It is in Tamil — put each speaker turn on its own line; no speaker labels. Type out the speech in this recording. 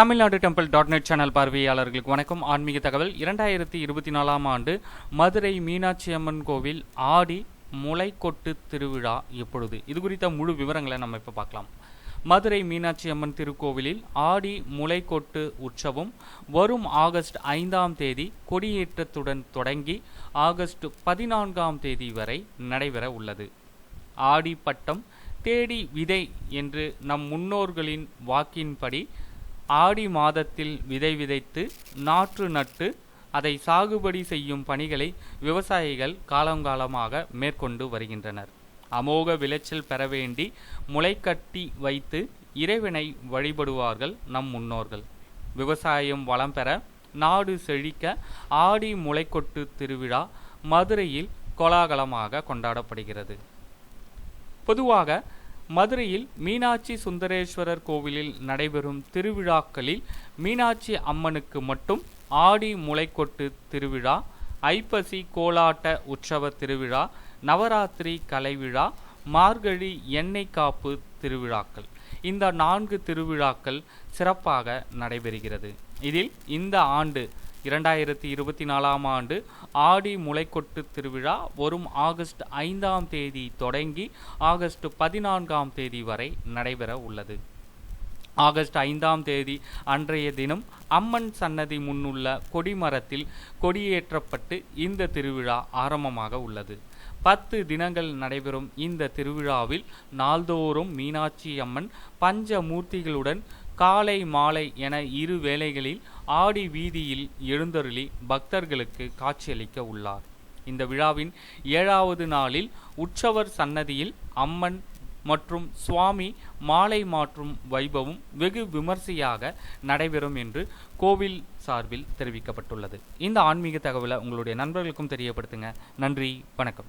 Tamil Nadu temple dot net channel பார்வையாளர்களுக்கு வணக்கம். ஆன்மீக தகவல். இரண்டாயிரத்தி இருபத்தி நாலாம் ஆண்டு மதுரை மீனாட்சி அம்மன் கோவில் ஆடி முளைக்கொட்டு திருவிழா எப்பொழுது? இது குறித்த முழு விவரங்களை நம்ம இப்போ பார்க்கலாம். மதுரை மீனாட்சி அம்மன் திருக்கோவிலில் ஆடி முளைக்கொட்டு உற்சவம் வரும் ஆகஸ்ட் ஐந்தாம் தேதி கொடியேற்றத்துடன் தொடங்கி ஆகஸ்ட் பதினான்காம் தேதி வரை நடைபெற உள்ளது. ஆடி பட்டம் தேடி விதை என்று நம் முன்னோர்களின் வாக்கின்படி ஆடி மாதத்தில் விதை விதைத்து நாற்று நட்டு அதை சாகுபடி செய்யும் பணிகளை விவசாயிகள் காலங்காலமாக மேற்கொண்டு வருகின்றனர். அமோக விளைச்சல் பெற வேண்டி முளைக்கட்டி வைத்து இறைவனை வழிபடுவார்கள் நம் முன்னோர்கள். விவசாயம் வளம் பெற நாடு செழிக்க ஆடி முளைக்கொட்டு திருவிழா மதுரையில் கோலாகலமாக கொண்டாடப்படுகிறது. பொதுவாக மதுரையில் மீனாட்சி சுந்தரேஸ்வரர் கோவிலில் நடைபெறும் திருவிழாக்களில் மீனாட்சி அம்மனுக்கு மட்டும் ஆடி முளைக்கொட்டு திருவிழா ஐப்பசி கோலாட்ட உற்சவ திருவிழா நவராத்திரி கலைவிழா மார்கழி எண்ணெய் காப்பு திருவிழாக்கள். இந்த நான்கு திருவிழாக்கள் சிறப்பாக நடைபெறுகிறது. இதில் இந்த ஆண்டு இரண்டாயிரத்தி இருபத்தி நாலாம் ஆண்டு ஆடி முளைக்கொட்டு திருவிழா வரும் ஆகஸ்ட் ஐந்தாம் தேதி தொடங்கி ஆகஸ்ட் பதினான்காம் தேதி வரை நடைபெற உள்ளது. ஆகஸ்ட் ஐந்தாம் தேதி அன்றைய தினம் அம்மன் சன்னதி முன்னுள்ள கொடிமரத்தில் கொடியேற்றப்பட்டு இந்த திருவிழா ஆரம்பமாக உள்ளது. பத்து தினங்கள் நடைபெறும் இந்த திருவிழாவில் நாள்தோறும் மீனாட்சி அம்மன் பஞ்சமூர்த்திகளுடன் காலை மாலை என இரு வேளைகளில் ஆடி வீதியில் எழுந்தருளி பக்தர்களுக்கு காட்சியளிக்க உள்ளார். இந்த விழாவின் ஏழாவது நாளில் உற்சவர் சன்னதியில் அம்மன் மற்றும் சுவாமி மாலை மாற்றும் வைபவம் வெகு விமர்சையாக நடைபெறும் என்று கோவில் சார்பில் தெரிவிக்கப்பட்டுள்ளது. இந்த ஆன்மீக தகவலை உங்களுடைய நண்பர்களுக்கும் தெரியப்படுத்துங்க. நன்றி வணக்கம்.